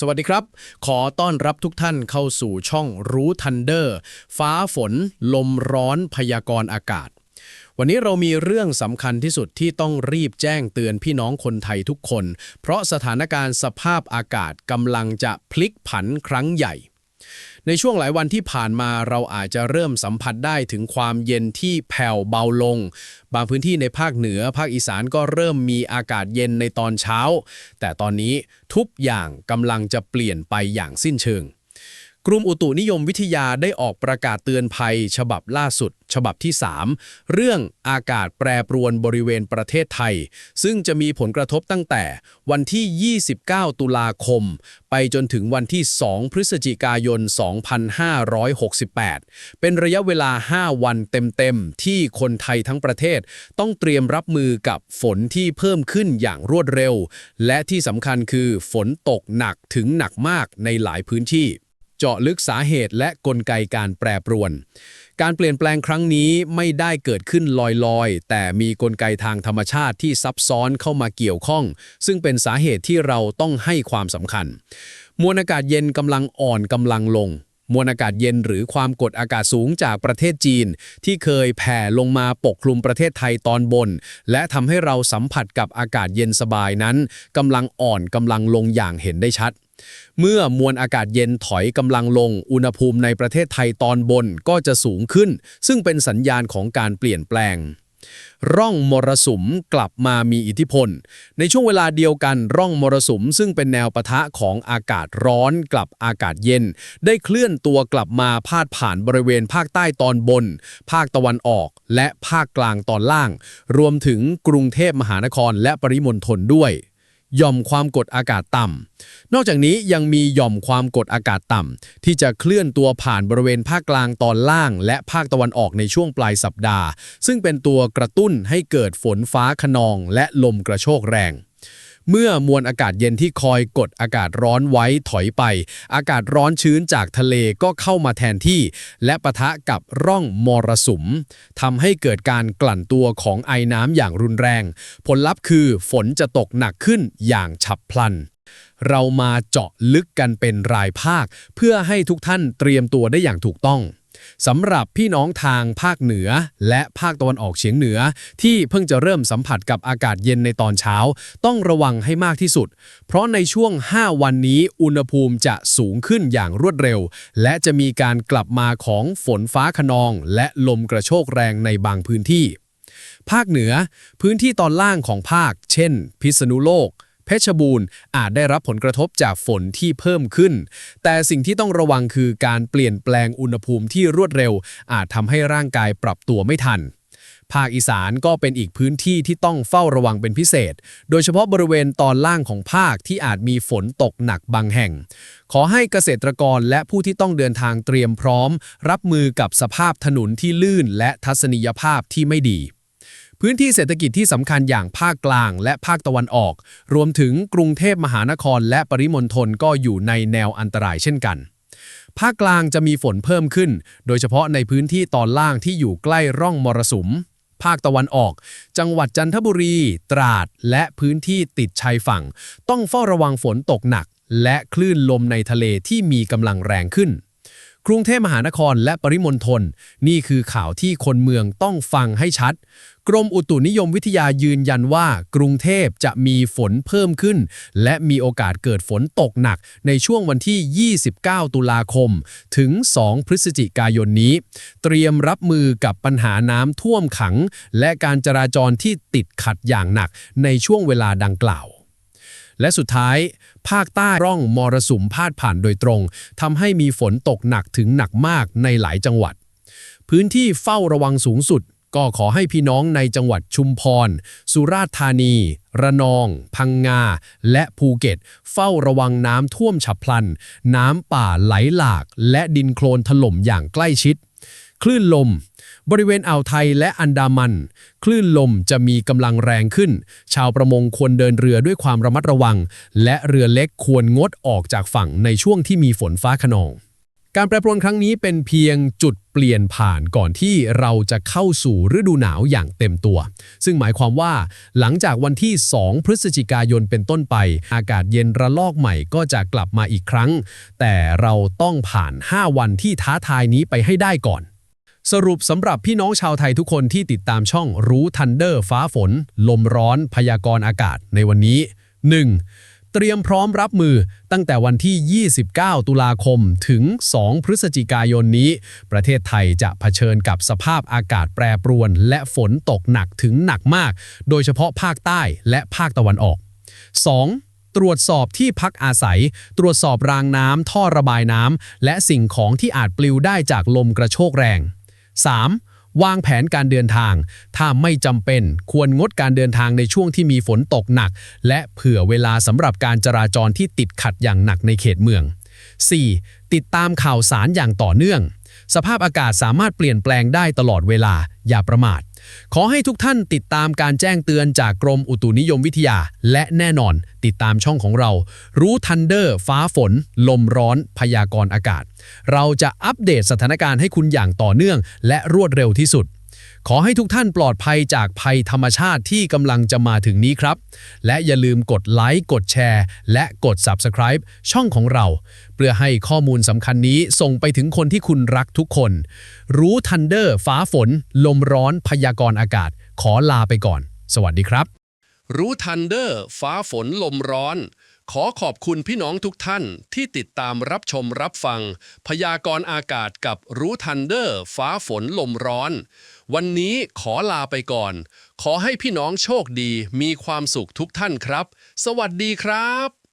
สวัสดีครับ ขอต้อนรับทุกท่านเข้าสู่ช่องรู้ทันเดอร์ ฟ้าฝน ลมร้อนพยากรณ์อากาศ วันนี้เรามีเรื่องสำคัญที่สุดที่ต้องรีบแจ้งเตือนพี่น้องคนไทยทุกคน เพราะสถานการณ์สภาพอากาศกำลังจะพลิกผันครั้งใหญ่ ในช่วงหลายวันที่ผ่านมาเราอาจจะเริ่มสัมผัสได้ถึงความเย็นที่แผ่วเบาลง บางพื้นที่ในภาคเหนือ ภาคอีสานก็เริ่มมีอากาศเย็นในตอนเช้า แต่ตอนนี้ทุกอย่างกำลังจะเปลี่ยนไปอย่างสิ้นเชิง กรมอุตุนิยมวิทยาได้ออกประกาศเตือนภัย ฉบับล่าสุด ฉบับที่ 3 เรื่องอากาศแปรปรวนบริเวณประเทศไทย ซึ่งจะมีผลกระทบตั้งแต่วันที่ 29 ตุลาคม ไปจนถึงวันที่ 2 พฤศจิกายน 2568 เป็นระยะเวลา 5 วันเต็มๆ ที่คนไทยทั้งประเทศ ต้องเตรียมรับมือกับฝนที่เพิ่มขึ้นอย่างรวดเร็ว และที่สำคัญคือฝนตกหนักถึงหนักมากในหลายพื้นที่ เจาะลึกสาเหตุและกลไกการแปรปรวน การเปลี่ยนแปลงครั้งนี้ไม่ได้เกิดขึ้นลอยๆ แต่มีกลไกทางธรรมชาติที่ซับซ้อนเข้ามาเกี่ยวข้อง ซึ่งเป็นสาเหตุที่เราต้องให้ความสำคัญ มวลอากาศเย็นกำลังอ่อนกำลังลงมวลอากาศเย็นหรือความกดอากาศสูงจากประเทศจีน ที่เคยแผ่ลงมาปกคลุมประเทศไทยตอนบน และทำให้เราสัมผัสกับอากาศเย็นสบายนั้นกำลังอ่อนกำลังลงอย่างเห็นได้ชัด เมื่อมวลอากาศเย็นถอยกำลังลง อุณหภูมิในประเทศไทยตอนบนก็จะสูงขึ้น ซึ่งเป็นสัญญาณของการเปลี่ยนแปลง ร่องมรสุมกลับมามีอิทธิพล ในช่วงเวลาเดียวกันร่องมรสุม ซึ่งเป็นแนวปะทะของอากาศร้อนกลับอากาศเย็น ได้เคลื่อนตัวกลับมาพาดผ่านบริเวณภาคใต้ตอนบน ภาคตะวันออก และภาคกลางตอนล่าง รวมถึงกรุงเทพมหานครและปริมณฑลด้วย ย่อมความกดอากาศต่ำ นอกจากนี้ยังมีหย่อมความกดอากาศต่ำ ที่จะเคลื่อนตัวผ่านบริเวณภาคกลางตอนล่าง และภาคตะวันออกในช่วงปลายสัปดาห์ ซึ่งเป็นตัวกระตุ้นให้เกิดฝนฟ้าขนองและลมกระโชกแรง เมื่อมวลอากาศเย็นที่คอยกดอากาศร้อนไว้ถอยไป อากาศร้อนชื้นจากทะเลก็เข้ามาแทนที่ และปะทะกับร่องมรสุมทำให้เกิดการกลั่นตัวของไอน้ำอย่างรุนแรง ผลลัพธ์คือฝนจะตกหนักขึ้นอย่างฉับพลันเรามาเจาะลึกกันเป็นรายภาค เพื่อให้ทุกท่านเตรียมตัวได้อย่างถูกต้อง สำหรับพี่น้องทางภาคเหนือ และภาคตะวันออกเฉียงเหนือ ที่เพิ่งจะเริ่มสัมผัสกับอากาศเย็นในตอนเช้า ต้องระวังให้มากที่สุด เพราะในช่วง 5 วันนี้อุณหภูมิจะสูงขึ้นอย่างรวดเร็ว และจะมีการกลับมาของฝนฟ้าขนอง และลมกระโชกแรงในบางพื้นที่ ภาคเหนือ พื้นที่ตอนล่างของภาค เช่น พิษณุโลก เพชรบูรณ์อาจได้รับผลกระทบจากฝนที่เพิ่มขึ้น แต่สิ่งที่ต้องระวังคือการเปลี่ยนแปลงอุณหภูมิที่รวดเร็ว อาจทำให้ร่างกายปรับตัวไม่ทันภาคอีสานก็เป็นอีกพื้นที่ที่ต้องเฝ้าระวังเป็นพิเศษ โดยเฉพาะบริเวณตอนล่างของภาคที่อาจมีฝนตกหนักบางแห่ง ขอให้เกษตรกรและผู้ที่ต้องเดินทางเตรียมพร้อม รับมือกับสภาพถนนที่ลื่นและทัศนียภาพที่ไม่ดี พื้นที่เศรษฐกิจที่สำคัญอย่างภาคกลางและภาคตะวันออก รวมถึงกรุงเทพมหานครและปริมณฑลก็อยู่ในแนวอันตรายเช่นกัน ภาคกลางจะมีฝนเพิ่มขึ้น โดยเฉพาะในพื้นที่ตอนล่างที่อยู่ใกล้ร่องมรสุม ภาคตะวันออก จังหวัดจันทบุรี ตราด และพื้นที่ติดชายฝั่ง ต้องเฝ้าระวังฝนตกหนัก และคลื่นลมในทะเลที่มีกำลังแรงขึ้น กรุงเทพมหานครและปริมณฑลนี่คือข่าวที่คนเมืองต้องฟังให้ชัด กรมอุตุนิยมวิทยายืนยันว่า กรุงเทพจะมีฝนเพิ่มขึ้น และมีโอกาสเกิดฝนตกหนักในช่วงวันที่ 29 ตุลาคม ถึง 2 พฤศจิกายนนี้ เตรียมรับมือกับปัญหาน้ำท่วมขัง และการจราจรที่ติดขัดอย่างหนักในช่วงเวลาดังกล่าว และสุดท้าย ภาคใต้ร่องมรสุมพาดผ่านโดยตรงทำให้มีฝนตกหนักถึงหนักมากในหลายจังหวัด พื้นที่เฝ้าระวังสูงสุด ก็ขอให้พี่น้องในจังหวัดชุมพร สุราษฎร์ธานี ระนอง พังงา และภูเก็ต เฝ้าระวังน้ำท่วมฉับพลัน น้ำป่าไหลหลาก และดินโคลนถล่มอย่างใกล้ชิด คลื่นลม บริเวณอ่าวไทยและอันดามัน คลื่นลมจะมีกำลังแรงขึ้น ชาวประมงควรเดินเรือด้วยความระมัดระวัง และเรือเล็กควรงดออกจากฝั่งในช่วงที่มีฝนฟ้าขนอง การแปรปรวนครั้งนี้เป็นเพียงจุดเปลี่ยนผ่านก่อนที่เราจะเข้าสู่ฤดูหนาวอย่างเต็มตัว ซึ่งหมายความว่า หลังจากวันที่ 2 พฤศจิกายนเป็นต้นไป อากาศเย็นระลอกใหม่ก็จะกลับมาอีกครั้ง แต่เราต้องผ่าน 5 วันที่ท้าทายนี้ไปให้ได้ก่อน สรุปสำหรับพี่น้องชาวไทยทุกคนที่ติดตามช่องรู้ทันเดอร์ฟ้าฝน ลมร้อนพยากรณ์อากาศในวันนี้ 1. เตรียมพร้อมรับมือตั้งแต่วันที่ 29 ตุลาคมถึง 2 พฤศจิกายนนี้ ประเทศไทยจะเผชิญกับสภาพอากาศแปรปรวน และฝนตกหนักถึงหนักมาก โดยเฉพาะภาคใต้และภาคตะวันออก 2. ตรวจสอบที่พักอาศัย ตรวจสอบรางน้ำท่อระบายน้ำและสิ่งของที่อาจปลิวได้จากลมกระโชกแรง 3. วางแผนการเดินทาง ถ้าไม่จำเป็นควรงดการเดินทางในช่วงที่มีฝนตกหนัก และเผื่อเวลาสำหรับการจราจรที่ติดขัดอย่างหนักในเขตเมือง 4. ติดตามข่าวสารอย่างต่อเนื่อง สภาพอากาศสามารถเปลี่ยนแปลงได้ตลอดเวลา อย่าประมาท ขอให้ทุกท่านติดตามการแจ้งเตือนจากกรมอุตุนิยมวิทยา และแน่นอน ติดตามช่องของเรา รู้ทันเดอร์ ฟ้าฝน ลมร้อนพยากรณ์อากาศ เราจะอัปเดตสถานการณ์ให้คุณอย่างต่อเนื่อง และรวดเร็วที่สุด ขอให้ทุกท่านปลอดภัยจากภัยธรรมชาติที่กำลังจะมาถึงนี้ครับ และอย่าลืมกดไลค์กดแชร์ และกด Subscribe ช่องของเรา เพื่อให้ข้อมูลสำคัญนี้ส่งไปถึงคนที่คุณรักทุกคน รู้ทันเดอร์ ฟ้าฝน ลมร้อนพยากรณ์อากาศ ขอลาไปก่อน สวัสดีครับ รู้ทันเดอร์ ฟ้าฝนลมร้อน ขอขอบคุณพี่น้องทุกท่านที่ติดตามรับชมรับฟัง พยากรณ์อากาศกับรู้ทันเดอร์ ฟ้าฝนลมร้อน วันนี้ขอลาไปก่อน ขอให้พี่น้องโชคดีมีความสุขทุกท่านครับ สวัสดีครับ